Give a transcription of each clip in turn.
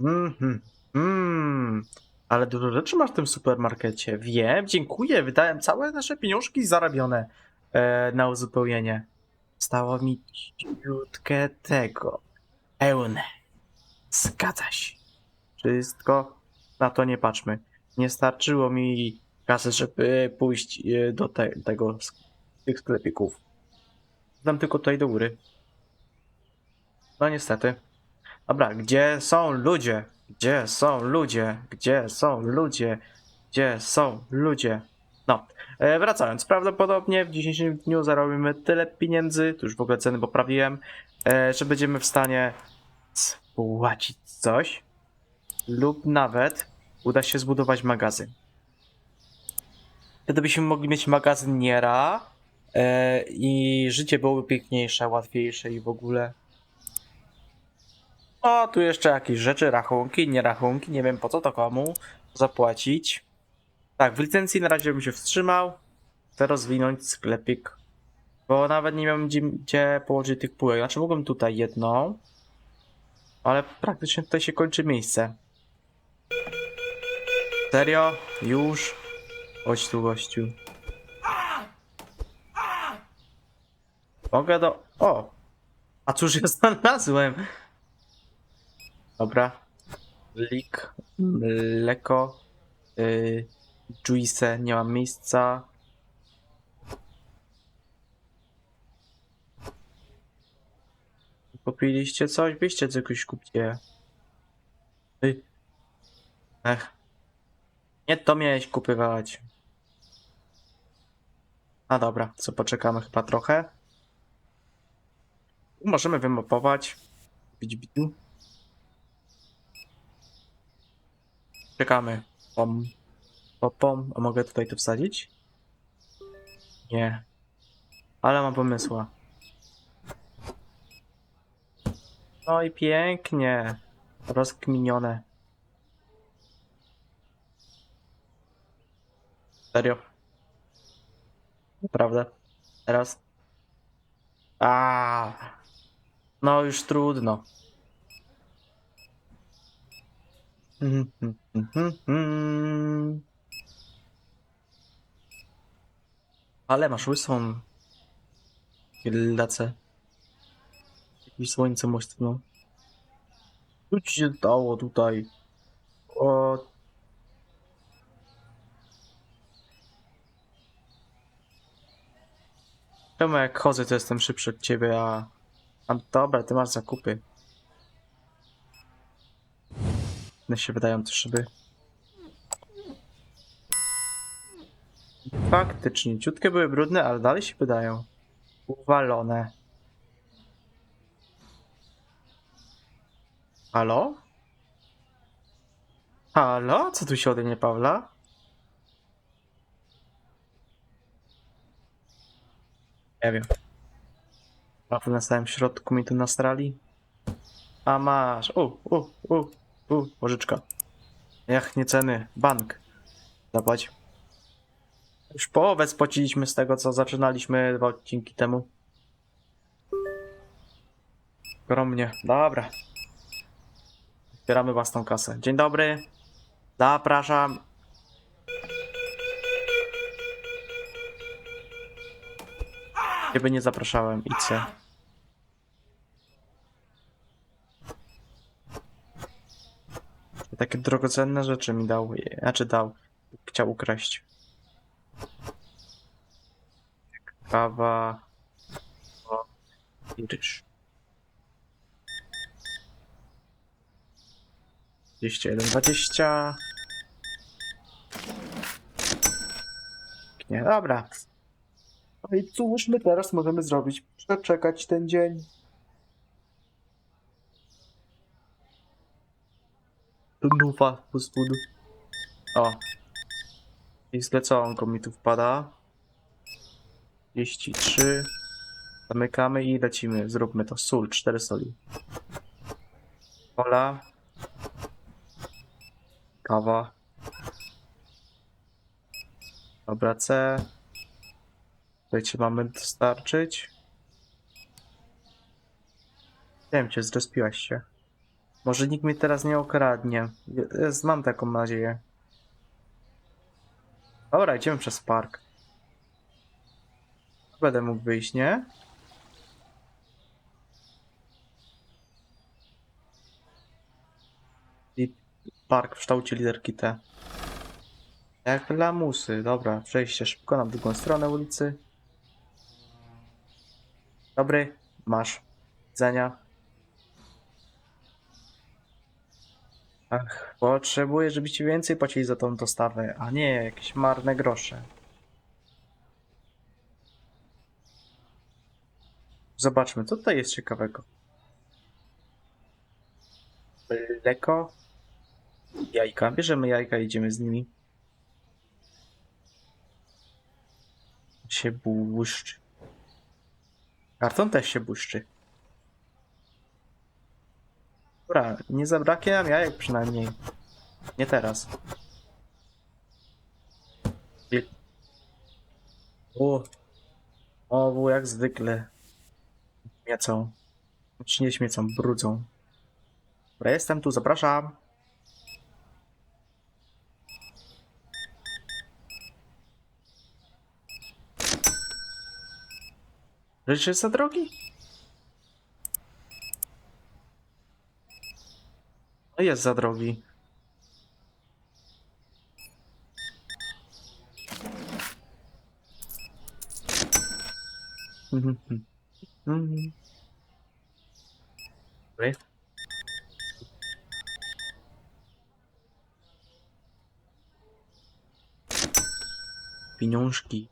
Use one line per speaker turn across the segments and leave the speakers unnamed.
Mhm. Mm. Ale dużo rzeczy masz w tym supermarkecie. Wiem, dziękuję. Wydałem całe nasze pieniążki zarabione e, na uzupełnienie. Stało mi ciutkę tego. Pełne. Zgadza się. Wszystko na to nie patrzmy. Nie starczyło mi kasy, żeby pójść e, do te, tego tych sklepików. Dam tylko tutaj do góry. No niestety. Dobra, gdzie są ludzie? Gdzie są ludzie? Gdzie są ludzie? Gdzie są ludzie? No, e, wracając, prawdopodobnie w dzisiejszym dniu zarobimy tyle pieniędzy, tu już w ogóle ceny poprawiłem, e, że będziemy w stanie spłacić coś lub nawet uda się zbudować magazyn. Wtedy byśmy mogli mieć magazyniera e, i życie byłoby piękniejsze, łatwiejsze i w ogóle. O, tu jeszcze jakieś rzeczy, rachunki, nie rachunki, nie wiem po co to komu zapłacić. Tak, w licencji na razie bym się wstrzymał. Chcę rozwinąć sklepik, bo nawet nie wiem gdzie, gdzie położyć tych półek. Znaczy mogłem tutaj jedną, ale praktycznie tutaj się kończy miejsce. Serio? Już? Chodź tu gościu. Mogę do... O! A cóż ja znalazłem? Dobra. Lik, mleko, yy, juice, nie mam miejsca. Kupiliście coś? Byście coś kupcie. Ty. Ech. Nie to miałeś kupywać. A dobra, co poczekamy chyba trochę. Możemy wymapować. Bitu. Czekamy. Pom. Pom, pom. A mogę tutaj to wsadzić? Nie. Ale mam pomysła. No i pięknie. Rozkminione. Serio. Naprawdę. Teraz. A. No już trudno. Mhm, mhm, mhm. Ale masz łysą. Lecę. Jakieś słońce mocno. Co ci się stało tutaj? O. Czemu jak chodzę, to jestem szybszy od ciebie, a... a dobra, ty masz zakupy. One się wydają te szyby. Faktycznie, ciutkie były brudne, ale dalej się wydają. Uwalone. Halo? Halo? Co tu się ode mnie, Pawla? Nie wiem. A tu na samym środku mi tu nastrali? A masz. U, u, u, u, pożyczka. Ach, nie ceny. Bank. Zapłać. Już połowę spłaciliśmy z tego, co zaczynaliśmy dwa odcinki temu. Skromnie. Dobra. Zbieramy własną kasę. Dzień dobry. Zapraszam. Ciebie nie zapraszałem. Idźcie. Takie drogocenne rzeczy mi dał. Znaczy dał. Chciał ukraść. Kawa. O, i ryż. 21, 20. Nie, dobra. No i cóż my teraz możemy zrobić? Przeczekać ten dzień. Lufa po spodu. O. I zleconko mi tu wpada. 33. Zamykamy i lecimy. Zróbmy to. Sól, 4 soli. Kola. Kawa. Dobra, C. Słuchajcie, mamy dostarczyć. Nie wiem, cię zrespiłaś się. Może nikt mnie teraz nie okradnie. Jest, mam taką nadzieję. Dobra, idziemy przez park. Będę mógł wyjść, nie? I park w kształcie literki T. Jak lamusy. Dobra, przejście szybko na drugą stronę ulicy. Dobry, masz. Widzenia. Ach, potrzebuję, żebyście więcej płacili za tą dostawę, a nie jakieś marne grosze. Zobaczmy, co tutaj jest ciekawego. Mleko. Jajka. Bierzemy jajka i idziemy z nimi. Się błyszczy. Karton też się błyszczy. Dobra, nie zabraknie nam jajek przynajmniej. Nie teraz. O, o, jak zwykle. Śmiecą. Czy nie śmiecą, brudzą. Dobra, jestem tu, zapraszam. Rzecz jest za drogi? No jest za drogi. Mhm, mhm. Dobry. Pieniążki.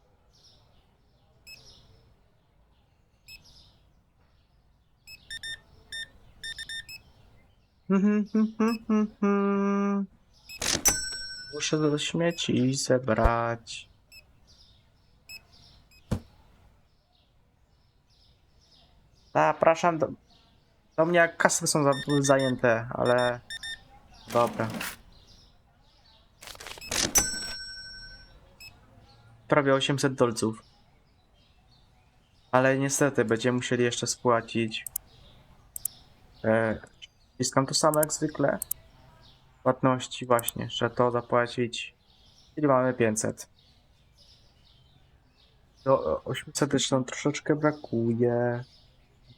Muszę do śmieci zebrać. Zapraszam do... Do mnie kasy są za- zajęte, ale... Dobra. Prawie 800 dolców. Ale niestety będziemy musieli jeszcze spłacić. E, Wciskam to samo jak zwykle. Płatności właśnie, że to zapłacić. Czyli mamy 500. Do 800 jeszcze troszeczkę brakuje.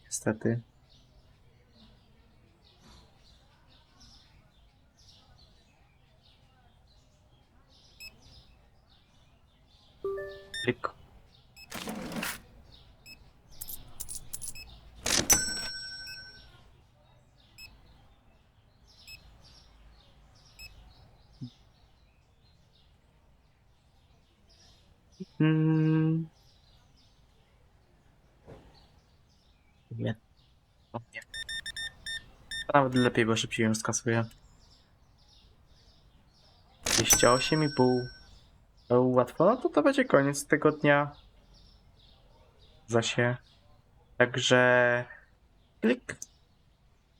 Niestety. Klik. Mm. Nie. O, nie. To Nawet lepiej, bo szybciej ją skasuję. 28,5. To Łatwo, no to to będzie koniec tego dnia. Zasie. Także klik.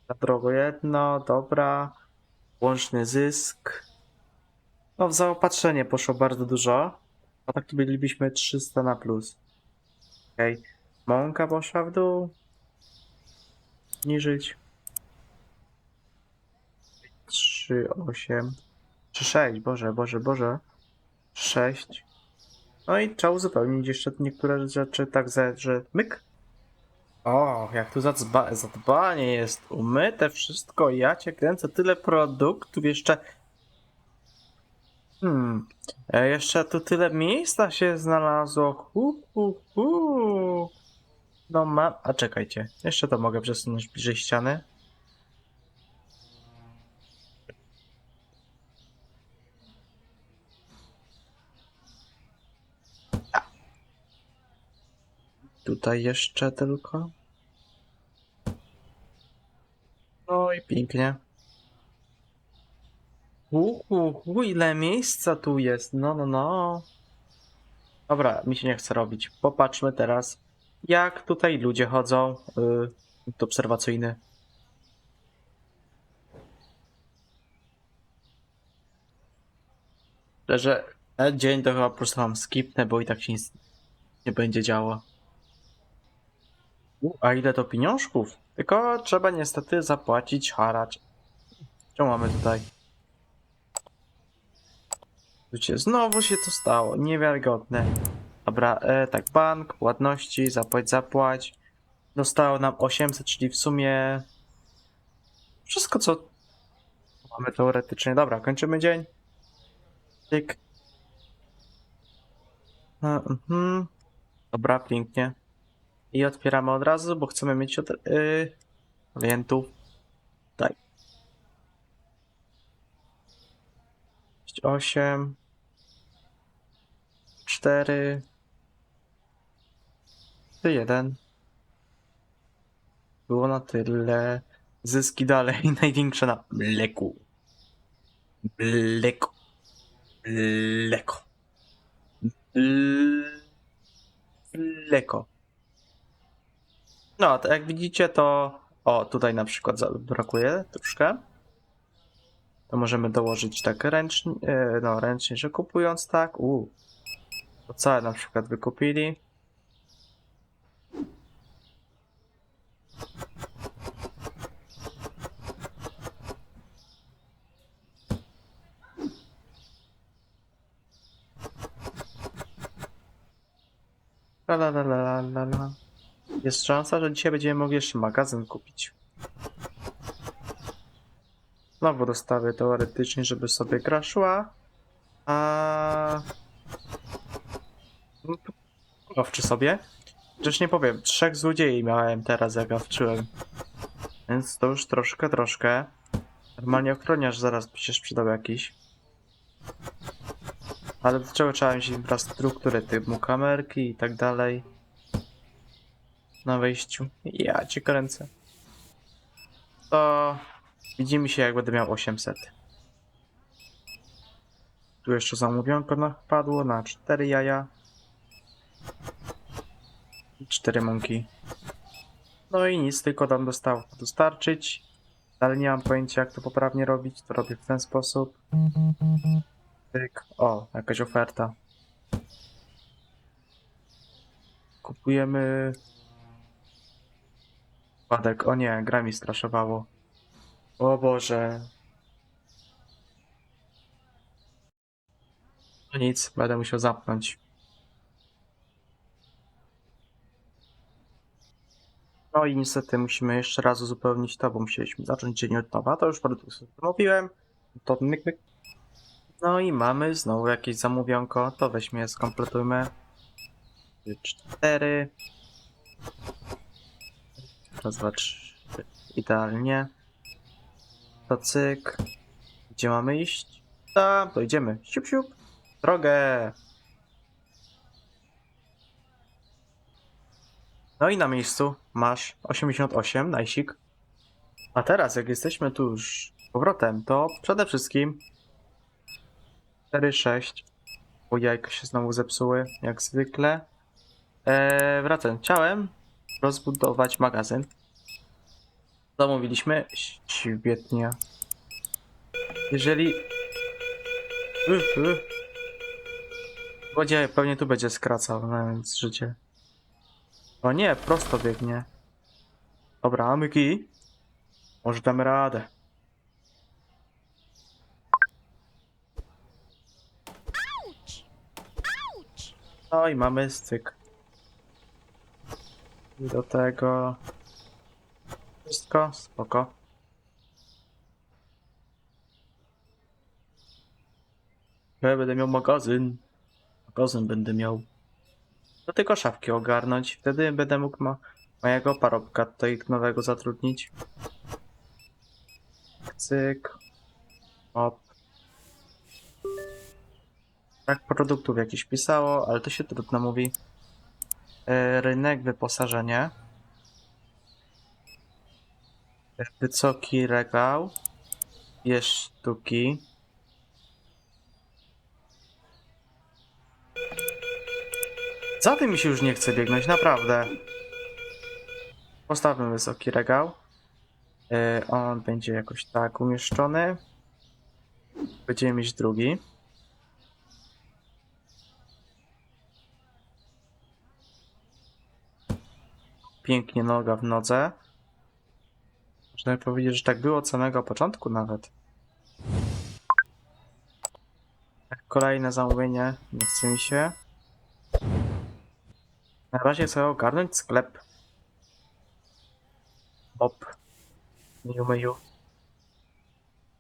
Za drogo jedno, dobra. Łączny zysk. No w zaopatrzenie poszło bardzo dużo. A tak tu bylibyśmy 300 na plus. Okej. Mąka poszła w dół. Zniżyć. 3, 8. Czy 6, Boże, Boże, Boże. 6. No i trzeba uzupełnić jeszcze niektóre rzeczy tak, za- że myk. O, jak tu zadba zadbanie jest umyte wszystko. Ja cię kręcę tyle produktów jeszcze. Hmm. E, jeszcze tu tyle miejsca się znalazło. Hu, hu, hu. No mam. A czekajcie. Jeszcze to mogę przesunąć bliżej ściany. Tutaj jeszcze tylko. No i pięknie. Uhu, ile miejsca tu jest. No, no, no. Dobra, mi się nie chce robić. Popatrzmy teraz, jak tutaj ludzie chodzą. Yy, punkt obserwacyjny. Że ten dzień to chyba po prostu mam skipnę, bo i tak się nic nie będzie działo. U, a ile to pieniążków? Tylko trzeba niestety zapłacić haracz. Co mamy tutaj? Znowu się to stało. Niewiarygodne. Dobra, e, tak, bank, płatności, zapłać, zapłać. Dostało nam 800, czyli w sumie wszystko, co mamy teoretycznie. Dobra, kończymy dzień. Tyk. E, mhm. Dobra, pięknie. I otwieramy od razu, bo chcemy mieć od, yy, klientów. Tak. 8 4 1 Było na tyle. Zyski dalej największe na mleku. Mleko. Mleko. Ml- Mleko. No, to jak widzicie, to. O, tutaj na przykład brakuje troszkę. To możemy dołożyć tak ręcznie, e, no ręcznie, że kupując tak, u, to całe na przykład wykupili. La la la la la la. Jest szansa, że dzisiaj będziemy mogli jeszcze magazyn kupić. Znowu dostawy teoretycznie, żeby sobie gra szła. A... No to Gawczy sobie. Przecież nie powiem, trzech złodziei miałem teraz, jak gawczyłem. Więc to już troszkę, troszkę. Normalnie ochroniarz zaraz by się przydał jakiś. Ale do czego trzeba mieć infrastrukturę typu kamerki i tak dalej. Na wejściu. Ja cię kręcę. To widzimy się jak będę miał 800. Tu jeszcze zamówionko padło na 4 jaja. I 4 mąki. No i nic, tylko tam dostał dostarczyć. Ale nie mam pojęcia jak to poprawnie robić, to robię w ten sposób. Tyk. O, jakaś oferta. Kupujemy. Spadek. O nie, gra mi straszowało. O Boże. No nic, będę musiał zapnąć. No i niestety musimy jeszcze raz uzupełnić to, bo musieliśmy zacząć dzień od nowa. To już parę mówiłem. To myk, myk. No i mamy znowu jakieś zamówionko. To weźmy skompletujmy. Cztery. Raz, dwa, trzy. Idealnie. To cyk. Gdzie mamy iść? Tam, to idziemy. Siup, siup. Drogę. No i na miejscu masz 88, najsik. A teraz, jak jesteśmy tu już z powrotem, to przede wszystkim 4, 6. Bo jajka się znowu zepsuły, jak zwykle. Eee, wracam. Chciałem rozbudować magazyn. Zamówiliśmy. Świetnie. Jeżeli... Uff. Złodziej pewnie tu będzie skracał, no więc życie. O nie, prosto biegnie. Dobra, mamy kij. Może damy radę. No i mamy styk. Do tego... Wszystko, spoko. Ja będę miał magazyn. Magazyn będę miał. Do tylko szafki ogarnąć. Wtedy będę mógł ma mojego parobka tutaj nowego zatrudnić. Cyk. Op. Brak produktów jakiś pisało, ale to się trudno mówi. E, rynek, wyposażenie. Wysoki regał. Dwie sztuki. Za tym mi się już nie chce biegnąć, naprawdę. Postawmy wysoki regał. E, on będzie jakoś tak umieszczony. Będziemy mieć drugi. Pięknie noga w nodze. Można powiedzieć, że tak było od samego początku nawet. Kolejne zamówienie. Nie chce mi się. Na razie chcę ogarnąć sklep. Bob. Miu, miu.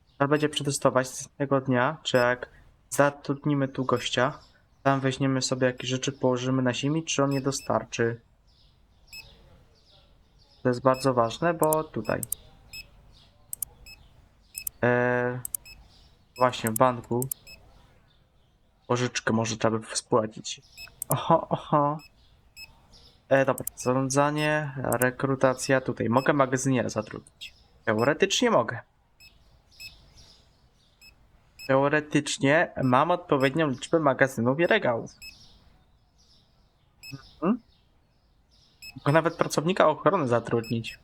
Trzeba będzie przetestować tego dnia, czy jak zatrudnimy tu gościa, tam weźmiemy sobie jakieś rzeczy, położymy na ziemi, czy on je dostarczy. To jest bardzo ważne, bo tutaj. Eee, właśnie w banku. Pożyczkę może trzeba by spłacić. Oho, oho. E, dobra, zarządzanie, rekrutacja tutaj. Mogę magazyniera zatrudnić. Teoretycznie mogę. Teoretycznie mam odpowiednią liczbę magazynów i regałów. Mogę nawet pracownika ochrony zatrudnić.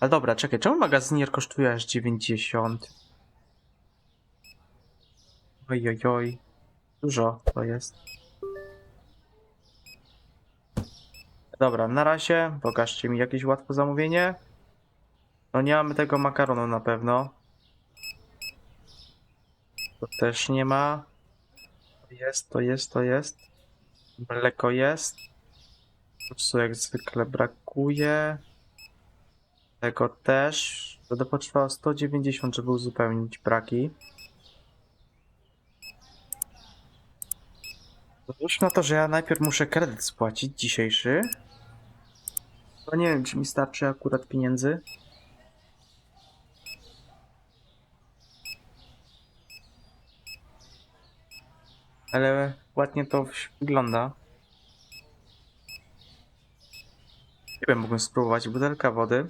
Ale dobra, czekaj, czemu magazynier kosztuje aż 90? Oj, oj, oj. Dużo to jest. Dobra, na razie pokażcie mi jakieś łatwe zamówienie. No nie mamy tego makaronu na pewno. To też nie ma. To jest, to jest, to jest. Mleko jest. Tu jak zwykle brakuje. Tego też. Będę potrzebował 190, żeby uzupełnić braki. Już na to, że ja najpierw muszę kredyt spłacić dzisiejszy. To nie wiem, czy mi starczy akurat pieniędzy. Ale ładnie to wygląda. Nie wiem, mógłbym spróbować butelka wody.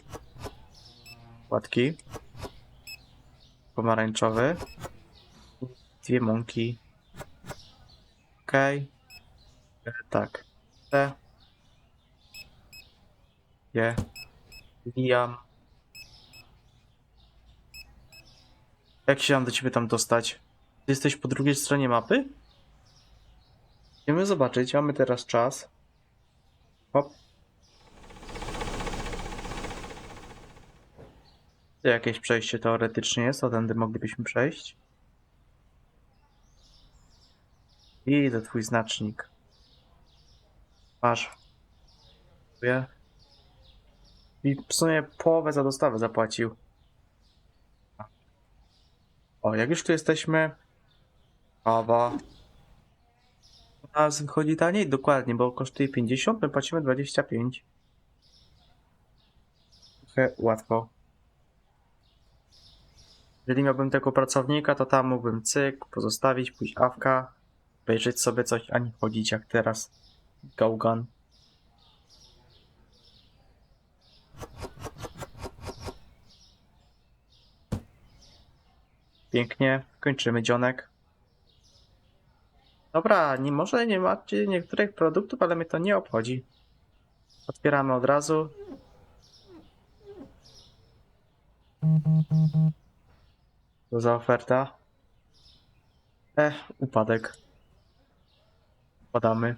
Płatki. Pomarańczowy. Dwie mąki. Okej. E, Tak. Te. Je. Wijam. Jak się mam do ciebie tam dostać? Ty jesteś po drugiej stronie mapy? Idziemy zobaczyć, mamy teraz czas. Hop. Jakieś przejście teoretycznie jest, o tędy moglibyśmy przejść. I to twój znacznik. Masz. Dziękuję. I w sumie połowę za dostawę zapłacił. O, jak już tu jesteśmy. Kawa. Nas wychodzi taniej? Dokładnie, bo kosztuje 50, my płacimy 25. Trochę łatwo. Jeżeli miałbym tego pracownika, to tam mógłbym cyk, pozostawić, pójść awka, obejrzeć sobie coś, a nie chodzić jak teraz. Gaugan. Pięknie, kończymy dzionek. Dobra, nie może nie macie niektórych produktów, ale mnie to nie obchodzi. Otwieramy od razu. Co za oferta? Eh, upadek. Podamy.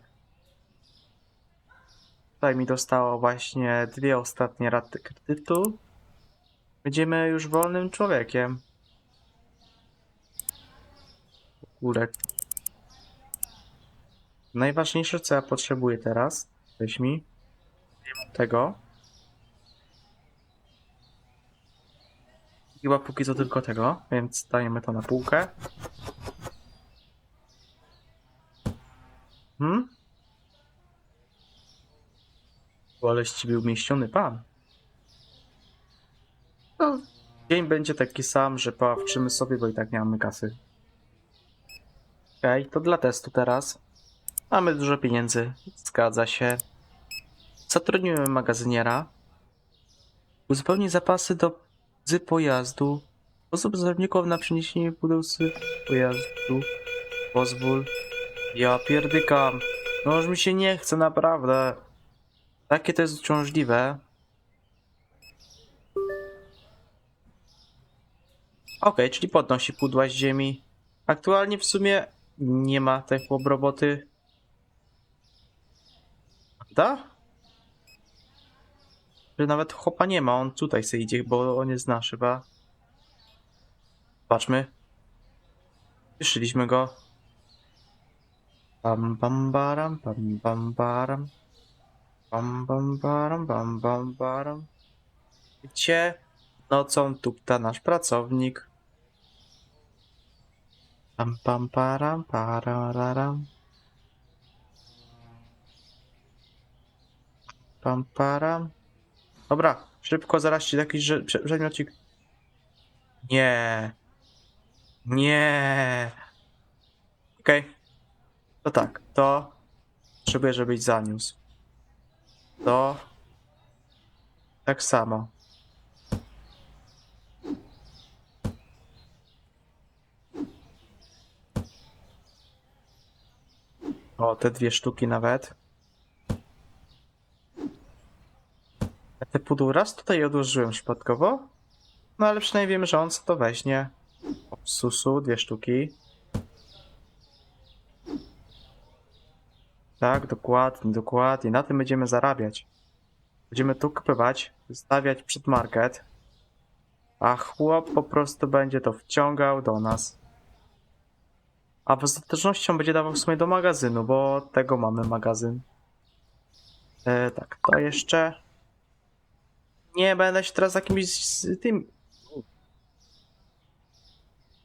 Tutaj mi dostało właśnie dwie ostatnie raty kredytu. Będziemy już wolnym człowiekiem. Kulek. Najważniejsze, co ja potrzebuję teraz, weź mi tego. Chyba póki co tylko tego, więc dajemy to na półkę. Hmm? Ale z ciebie umieściony pan. No, dzień będzie taki sam, że poławczymy sobie, bo i tak nie mamy kasy. Okej, to dla testu teraz. Mamy dużo pieniędzy, zgadza się. Zatrudnimy magazyniera. Uzupełnij zapasy do z pojazdu. Sposób zawodników na przeniesienie pudeł z pojazdu. Pozwól. Ja pierdykam. No już mi się nie chce, naprawdę. Takie to jest uciążliwe. Okej, czyli podnosi pudła z ziemi. Aktualnie w sumie nie ma tej chłop Prawda? Że nawet chłopa nie ma, on tutaj sobie idzie, bo on jest nasz chyba. Patrzmy. Słyszeliśmy go. Bam bam baram, bam bam baram. Bam bam baram, bam bam baram. Gdzie nocą tupta nasz pracownik? Pam pam param, parararam. Pam param. Dobra, szybko zaraz ci jakiś rze- prze-. Nie. Nie. Okej. To tak, to potrzebuję, żebyś zaniósł. To tak samo. O, te dwie sztuki nawet. Pudło raz tutaj odłożyłem przypadkowo. No ale przynajmniej wiemy, że on co to weźmie. Susu, dwie sztuki. Tak, dokładnie, dokładnie. Na tym będziemy zarabiać. Będziemy tu kupywać, wystawiać przed market. A chłop po prostu będzie to wciągał do nas. A w ostatecznością będzie dawał w sumie do magazynu, bo tego mamy magazyn. E, tak, to jeszcze. Nie będę się teraz jakimś z tym.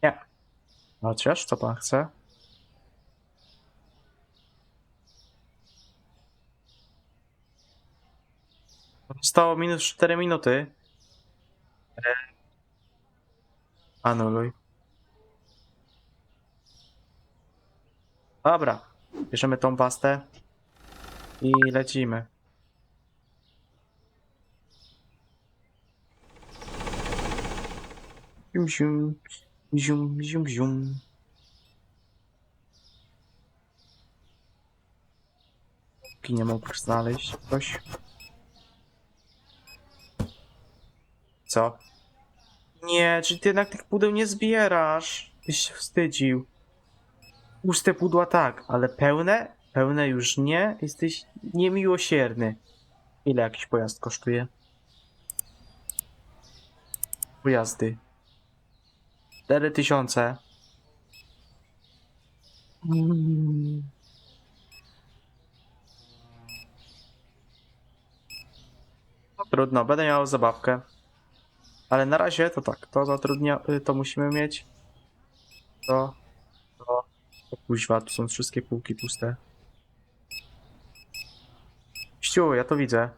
Nie. Chociaż, co pan chce? Zostało minus 4 minuty. E, Anuluj. Dobra. Bierzemy tą pastę i lecimy. Zium, zium, zium, zium, zium. Póki nie znaleźć coś. Co? Nie, czy ty jednak tych pudeł nie zbierasz? Tyś się wstydził. Puste pudła tak, ale pełne? Pełne już nie? Jesteś niemiłosierny. Ile jakiś pojazd kosztuje? Pojazdy. 4000. Mm. No trudno, będę miał zabawkę. Ale na razie to tak, to zatrudnia, y, to musimy mieć. To, to, to kuźwa, tu są wszystkie półki puste. Ściu, ja to widzę.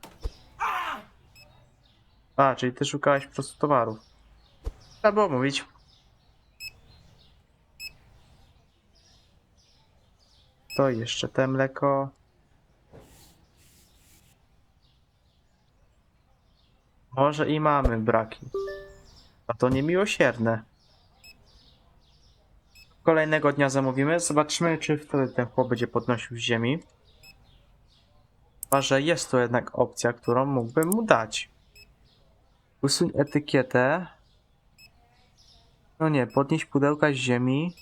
A, czyli ty szukałeś po prostu towarów. Trzeba było mówić. To jeszcze te mleko. Może i mamy braki. A to niemiłosierne. Kolejnego dnia zamówimy. Zobaczymy, czy wtedy ten chłop będzie podnosił z ziemi. Chyba, że jest to jednak opcja, którą mógłbym mu dać. Usuń etykietę. No nie, podnieść pudełka z ziemi.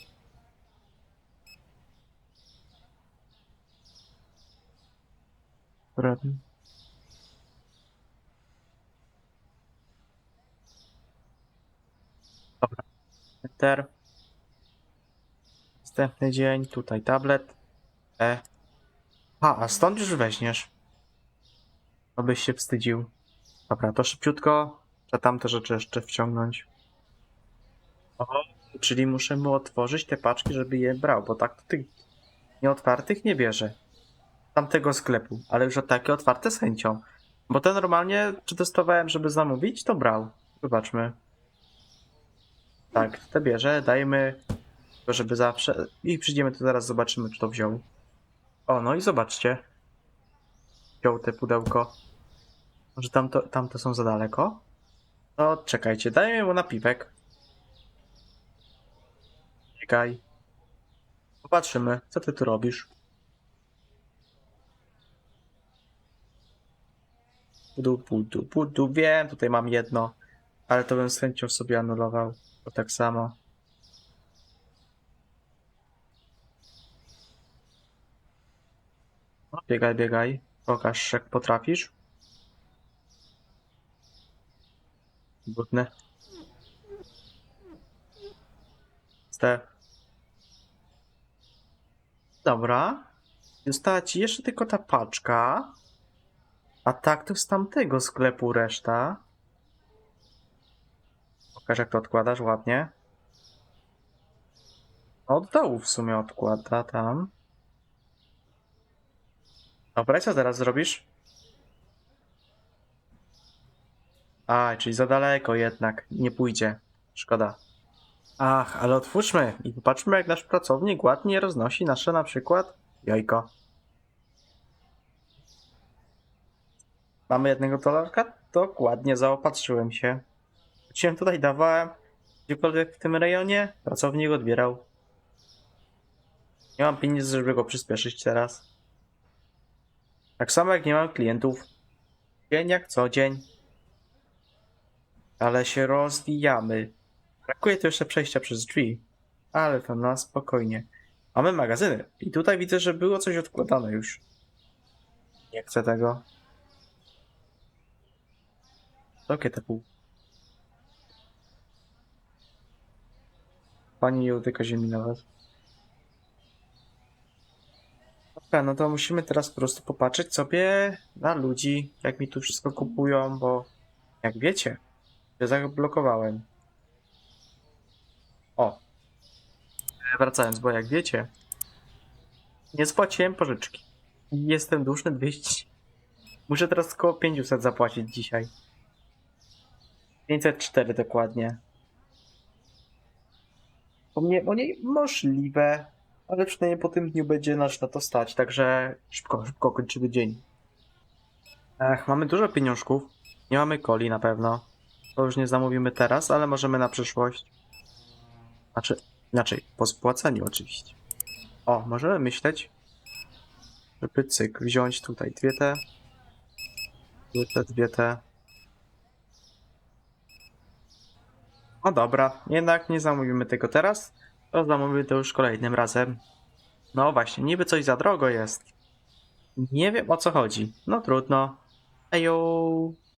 Dobra. Dobra. Enter. Następny dzień, tutaj tablet. E. A, a stąd już weźmiesz. Abyś się wstydził. Dobra, to szybciutko. Trzeba tamte rzeczy jeszcze wciągnąć. O, czyli muszę mu otworzyć te paczki, żeby je brał, bo tak to tych nieotwartych nie bierze. Tamtego sklepu, ale już takie otwarte z chęcią. Bo te normalnie przetestowałem, żeby zamówić, to brał. Zobaczmy. Tak, te bierze, dajmy, tylko żeby zawsze. I przyjdziemy tu zaraz, zobaczymy, czy to wziął. O, no i zobaczcie. Wziął te pudełko. Może tamto, tamte są za daleko? No, czekajcie, dajmy mu napiwek. Czekaj. Popatrzymy, co ty tu robisz. Pudu, pudu, pudu. Wiem, tutaj mam jedno, ale to bym z chęcią sobie anulował. To tak samo. Biegaj, biegaj. Pokaż, jak potrafisz. Brudne. puste. Dobra. Została ci jeszcze tylko ta paczka. A tak to z tamtego sklepu reszta. Pokaż jak to odkładasz ładnie. Od dołu w sumie odkłada tam. Dobra, i co teraz zrobisz? A, czyli za daleko jednak. Nie pójdzie. Szkoda. Ach, ale otwórzmy i popatrzmy jak nasz pracownik ładnie roznosi nasze na przykład jajko. Mamy jednego dolarka? Dokładnie, zaopatrzyłem się. Cię tutaj dawałem, gdziekolwiek w tym rejonie, pracownik odbierał. Nie mam pieniędzy, żeby go przyspieszyć teraz. Tak samo jak nie mam klientów. Dzień jak co dzień. Ale się rozwijamy. Brakuje tu jeszcze przejścia przez drzwi. Ale to na spokojnie. Mamy magazyny. I tutaj widzę, że było coś odkładane już. Nie chcę tego. Te pół? Pani nie utyka ziemi nawet. Dobra, no to musimy teraz po prostu popatrzeć sobie na ludzi, jak mi tu wszystko kupują, bo jak wiecie, ja zablokowałem. O. Wracając, bo jak wiecie, nie spłaciłem pożyczki. Jestem dłużny 200. Muszę teraz około 500 zapłacić dzisiaj. 504 dokładnie. Po mnie, o niej możliwe, ale przynajmniej po tym dniu będzie nas na to stać, także szybko, szybko kończymy dzień. Ach, mamy dużo pieniążków. Nie mamy coli na pewno. To już nie zamówimy teraz, ale możemy na przyszłość. Znaczy, inaczej, po spłaceniu oczywiście. O, możemy myśleć, żeby cyk, wziąć tutaj dwie te, dwie te, dwie te. O dobra, jednak nie zamówimy tego teraz, to zamówimy to już kolejnym razem. No właśnie, niby coś za drogo jest. Nie wiem o co chodzi. No trudno. Ejo.